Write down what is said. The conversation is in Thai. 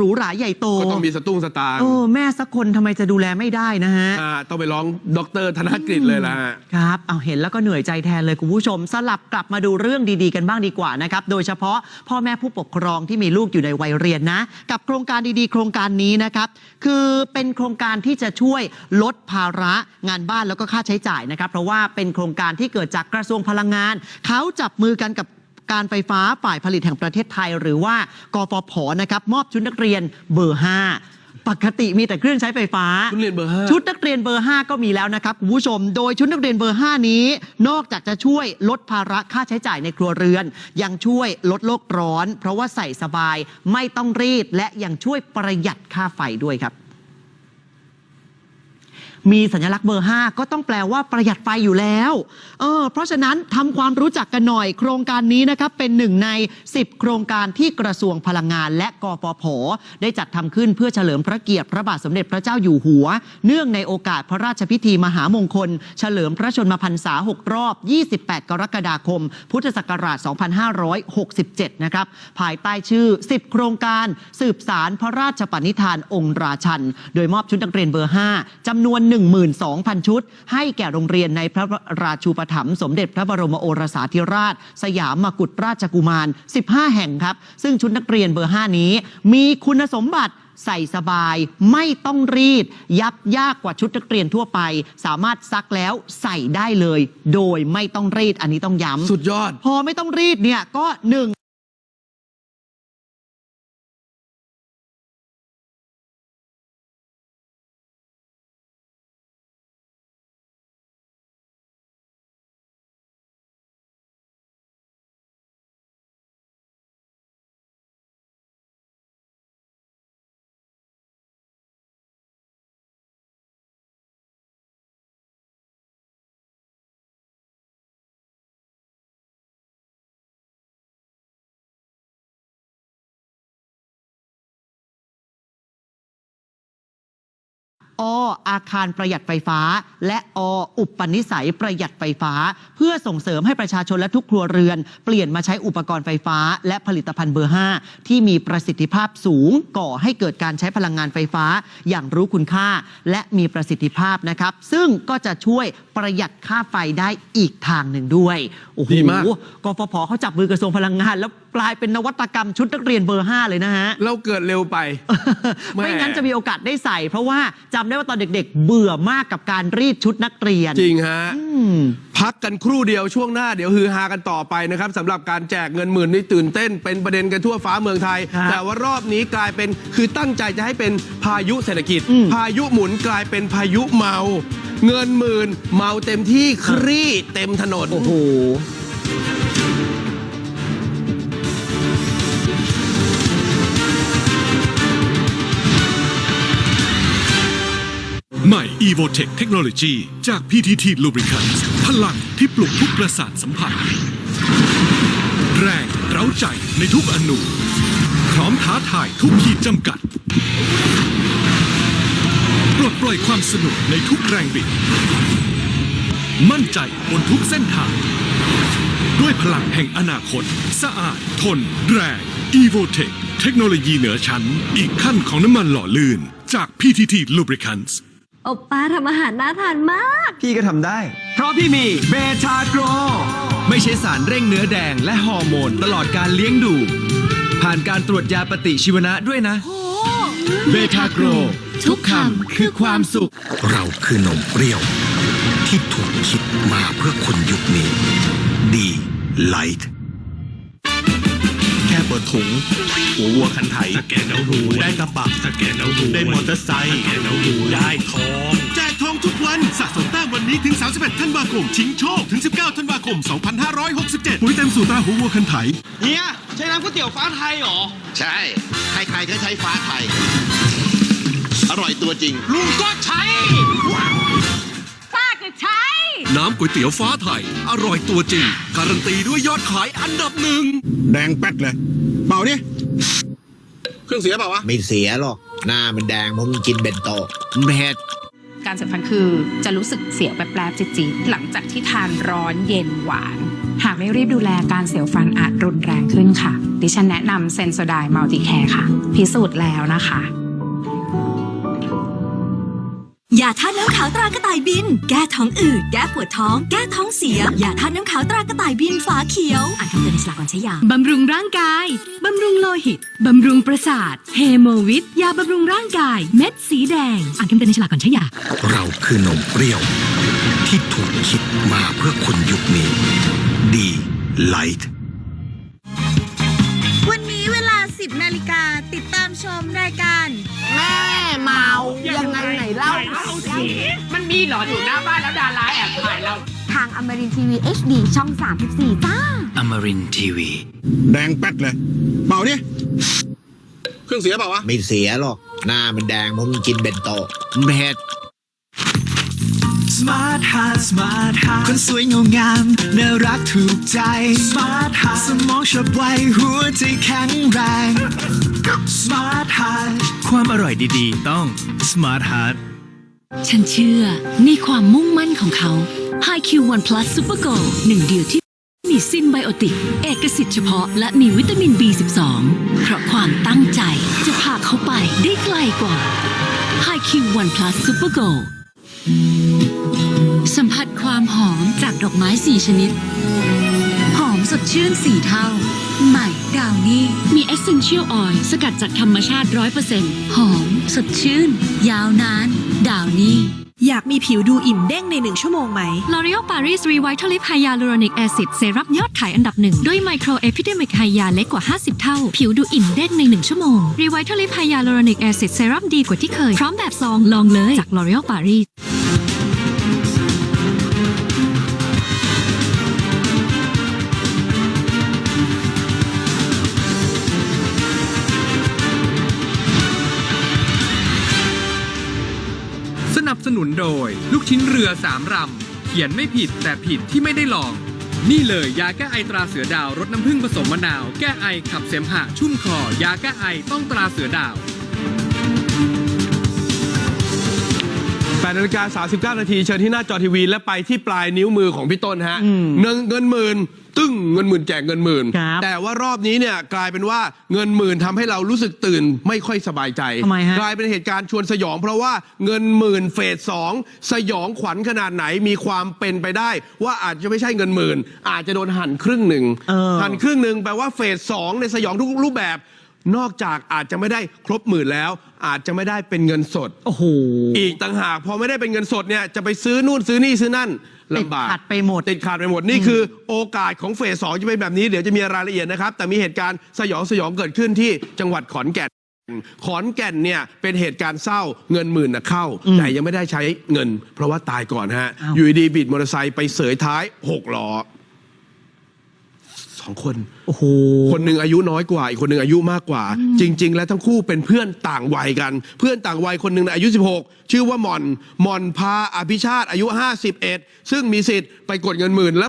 หรูหราใหญ่โตก็ต้องมีสตุ้งสตางค์เออแม่สักคนทำไมจะดูแลไม่ได้นะฮะาต้องไปร้องดรธนกฤษเลยล่ะฮะ ครับเอาเห็นแล้วก็เหนื่อยใจแทนเลยคุณผู้ชม สลับกลับมาดูเรื่องดีๆกันบ้างดีกว่านะครับ โดยเฉพาะพ่อแม่ผู้ปกครองที่มีลูกอยู่ในวัยเรียนนะ กับโครงการดีๆ โครงการนี้นะครับ คือเป็นโครงการที่จะช่วยลดภาระงานบ้านแล้วก็ค่าใช้จ่ายนะครับ เพราะว่าเป็นโครงการที่เกิดจากกระทรวงพลังงาน เขาจับมือกันกับ การไฟฟ้าฝ่ายผลิตแห่งประเทศไทย หรือว่ากฟผนะครับมอบชุดนักเรียนเบอร์ 5ปกติมีแต่เครื่องใช้ไฟฟ้า ชุดเรียนเบอร์ห้าชุดนักเรียนเบอร์5ก็มีแล้วนะครับคุณผู้ชม โดยชุดนักเรียนเบอร์5นี้ นอกจากจะช่วยลดภาระค่าใช้จ่ายในครัวเรือน ยังช่วยลดโลกร้อน เพราะว่าใส่สบายไม่ต้องรีดและยังช่วยประหยัดค่าไฟด้วยครับ มีสัญลักษณ์เบอร์ 5 ก็ต้องแปลว่าประหยัดไฟอยู่แล้ว เออ เพราะฉะนั้นทำความรู้จักกันหน่อย โครงการนี้นะครับ เป็นหนึ่งใน 10 โครงการที่กระทรวงพลังงานและกฟผได้จัดทำขึ้นเพื่อเฉลิมพระเกียรติพระบาทสมเด็จพระเจ้าอยู่หัว เนื่องในโอกาสพระราชพิธีมหามงคล เฉลิมพระชนมพรรษา 6 รอบ 28 กรกฎาคม พุทธศักราช 2567 นะครับ ภายใต้ชื่อ 10 โครงการสืบสารพระราชปณิธานองค์ราชัน โดยมอบชุดนักเรียนเบอร์ 5จำนวน12,000 ชุด ให้แก่โรงเรียนในพระราชูปถัมภ์สมเด็จพระบรมโอรสาธิราช สยามมกุฎราชกุมาร 15 แห่งครับ ซึ่งชุดนักเรียนเบอร์ 5 นี้ มีคุณสมบัติใส่สบายไม่ต้องรีด ยับยากกว่าชุดนักเรียนทั่วไป สามารถซักแล้วใส่ได้เลย โดยไม่ต้องรีดอันนี้ต้องย้ำสุดยอด พอไม่ต้องรีดเนี่ยก็หนึ่ง ออาคารประหยัดไฟฟ้า และออุปนิสัยประหยัดไฟฟ้า เพื่อส่งเสริมให้ประชาชนและทุกครัวเรือน เปลี่ยนมาใช้อุปกรณ์ไฟฟ้า และผลิตภัณฑ์เบอร์ 5 ที่มีประสิทธิภาพสูง ก่อให้เกิดการใช้พลังงานไฟฟ้า อย่างรู้คุณค่า และมีประสิทธิภาพนะครับ ซึ่งก็จะช่วยประหยัดค่าไฟได้อีกทางหนึ่งด้วยโอ้โหดีมากกฟผเขาจับมือกระทรวงพลังงานแล้ว กลายเป็นนวัตกรรมชุดนักเรียนเบอร์ 5 เลยนะฮะ เราเกิดเร็วไปแม่ไม่งั้นจะมีโอกาสได้ใส่ เพราะว่าจำได้ว่าตอนเด็ก ๆ เบื่อมากกับการรีดชุดนักเรียน จริงฮะอืมพักกันครู่เดียวช่วงหน้าเดี๋ยวฮือฮากันต่อไปนะครับสำหรับการแจกเงินหมื่นนี่ตื่นเต้น เป็นประเด็นกันทั่วฟ้าเมืองไทย ครับ แต่ว่ารอบนี้กลายเป็นคือตั้งใจจะให้เป็นพายุเศรษฐกิจอืมพายุหมุนกลายเป็นพายุเมา เงินหมื่นเมาเต็มที่ครี่เต็มถนน โอ้โห ม่ Evotech Technology จาก PTT Lubricants พลังที่ปลุกทุกประสาทสัมผัส แรงเร้าใจในทุกอนูพร้อมท้าทายทุกขีดจำกัด ปลดปล่อยความสนุกในทุกแรงบิด มั่นใจบนทุกเส้นทาง ด้วยพลังแห่งอนาคต สะอาด ทน แรง Evotech เทคโนโลยีเหนือชั้น อีกขั้นของน้ำมันหล่อลื่นจาก PTT Lubricants โอป้าทำอาหารน่าทานมาก พี่ก็ทำได้ เพราะพี่มีเบชาโกร ไม่ใช่สารเร่งเนื้อแดงและฮอร์โมนตลอดการเลี้ยงดู ผ่านการตรวจยาปฏิชีวนะด้วยนะ เบทาโกร ทุกคำคือความสุข เราคือนมเปรี้ยว ที่ถูกคิดมาเพื่อคนยุคนี้ ดีไลท์ แค่เปิดถุง หัววัวคันไถสแกนแล้วรวยได้กระบะสแกนแล้วรวยได้มอเตอร์ไซค์สแกนแล้วรวยได้ทองแจกทองทุกวันสะสมแต้มวันนี้ถึง 31ธันวาคมชิงโชคถึง 19ธันวาคม 2567 ปุ๋ยเต็มสูตราหัววัวคันไถเฮียใช้น้ำก๋วยเตี๋ยวฟ้าไทยเหรอ ใช่ ใครๆก็ใช้ฟ้าไทย อร่อยตัวจริงลุงก็ใช้ป้าก็ใช้ น้ำก๋วยเตี๋ยวฟ้าไทย อร่อยตัวจริง การันตีด้วยยอดขายอันดับหนึ่ง แดงแป๊ดเลย เปล่าดิเครื่องเสียเปล่าวะ ไม่เสียหรอก หน้ามันแดงเพราะมึงกินเบนโตเผ็ดการเสียวฟันคือจะรู้สึกเสียวแปลบๆจิดๆหลังจากที่ทานร้อนเย็นหวาน หากไม่รีบดูแลการเสียวฟันอาจรุนแรงขึ้นค่ะ ดิฉันแนะนำเซนโซไดมัลติแคร์ค่ะ พิสูจน์แล้วนะคะ ยาท่าตุน้ำขาวตรากระต่ายบิน แก้ท้องอืด แก้ปวดท้อง แก้ท้องเสีย ยาท่าตุน้ำขาวตรากระต่ายบินฝาเขียว อ่านคำเตือนในฉลากก่อนใช้ยา บำรุงร่างกาย บำรุงโลหิต บำรุงประสาท เฮโมวิต ยาบำรุงร่างกาย เม็ดสีแดง อ่านคำเตือนในฉลากก่อนใช้ยา เราคือนมเปรี้ยว ที่ถูกคิดมาเพื่อคนยุคนี้ ดีไลท์ วันนี้เวลา 10นาฬิกาติดตามชมรายการแม่ เมายังไงไหนเล่ามันมีหรออยู่หน้าบ้านแล้วดาราแอบถ่ายเรา ทางอมรินทีวี HD ช่อง 34 จ้า อมรินทีวี แดงแป๊ดเลย เป่าดิเครื่องเสียเปล่าวะ ไม่เสียหรอก หน้ามันแดงเพราะมึงกินเบนโตเผ็ด Smart Heart Smart Heart คนสวยเงางามน่ารักถูกใจ Smart Heart สมองฉับไวหัวใจแข็งแรง Smart Heart ความอร่อยดีๆ ต้อง Smart Heart ฉันเชื่อในความมุ่งมั่นของเขา HiQ One Plus Super Go หนึ่งเดียวที่มีซินไบโอติก เอกสิทธิ์เฉพาะ และมีวิตามิน B12 เพราะความตั้งใจจะพาเขาไปได้ไกลกว่า HiQ One Plus Super Go สัมผัสความหอมจากดอกไม้สี่ชนิด สดชื่นสี่เท่า ใหม่ดาวนี่มี Essential Oil สกัดจากธรรมชาติ 100%หอม สดชื่น ยาวนาน ดาวนี่อยากมีผิวดูอิ่มเด้งในหนึ่งชั่วโมงไหม L'Oreal Paris Revitalift Hyaluronic Acid เซรั่มยอดขายอันดับหนึ่ง ด้วยไมโครเอพิเดมิกไฮยาเล็กกว่า 50 เท่า ผิวดูอิ่มเด้งใน1ชั่วโมง Revitalift Hyaluronic Acid เซรั่มดีกว่าที่เคย พร้อมแบบซองลองเลยจาก L'Oreal Paris สนับสนุนโดย ลูกชิ้นเรือสามรำ เขียนไม่ผิดแต่ผิดที่ไม่ได้ลอง นี่เลยยาแก้ไอตราเสือดาวรสน้ำผึ้งผสมมะนาว แก้ไอขับเสมหะชุ่มคอ ยาแก้ไอต้องตราเสือดาว8นาฬิกา39 นาทีเชิญที่หน้าจอทีวี และไปที่ปลายนิ้วมือของพี่ต้นฮะอืมเงินเงินหมื่น ตึ้งเงินหมื่นแจกเงินหมื่น ครับแต่ว่ารอบนี้เนี่ยกลายเป็นว่าเงินหมื่นทำให้เรารู้สึกตื่นไม่ค่อยสบายใจ ทำไมฮะ กลายเป็นเหตุการณ์ชวนสยอง เพราะว่าเงินหมื่นเฟสสองสยองขวัญขนาดไหนมีความเป็นไปได้ ว่าอาจจะไม่ใช่เงินหมื่น อาจจะโดนหั่นครึ่งหนึ่งเออ หั่นครึ่งหนึ่งแปลว่าเฟสสองในสยองทุกรูปแบบ นอกจากอาจจะไม่ได้ครบหมื่นแล้ว อาจจะไม่ได้เป็นเงินสด โอ้โห อีกต่างหากพอไม่ได้เป็นเงินสดเนี่ยจะไปซื้อนู่นซื้อนี่ซื้อนั่นลำบากติดขัดไปหมดติดขาดไปหมดนี่คือโอกาสของเฟสสองจะเป็นแบบนี้เดี๋ยวจะมีรายละเอียดนะครับ แต่มีเหตุการณ์สยองสยองเกิดขึ้นที่จังหวัดขอนแก่นขอนแก่นเนี่ยเป็นเหตุการณ์เศร้าเงินหมื่นนะเข้าอืมแต่ยังไม่ได้ใช้เงิน เพราะว่าตายก่อนฮะอ้าวอยู่ดีๆบิดมอเตอร์ไซค์ไปเสยท้ายหกล้อส องคนโอ้โหคนหนึ่งอายุน้อยกว่า อีกคนหนึ่งอายุมากกว่า จริง ๆ แล้วทั้งคู่เป็นเพื่อนต่างวัยกัน เพื่อนต่างวัยคนหนึ่งน่ะอายุ 16 ชื่อว่าหมอนหมอนพาอภิชาติอายุ 51 ซึ่งมีสิทธิ์ไปกดเงินหมื่นแล้ว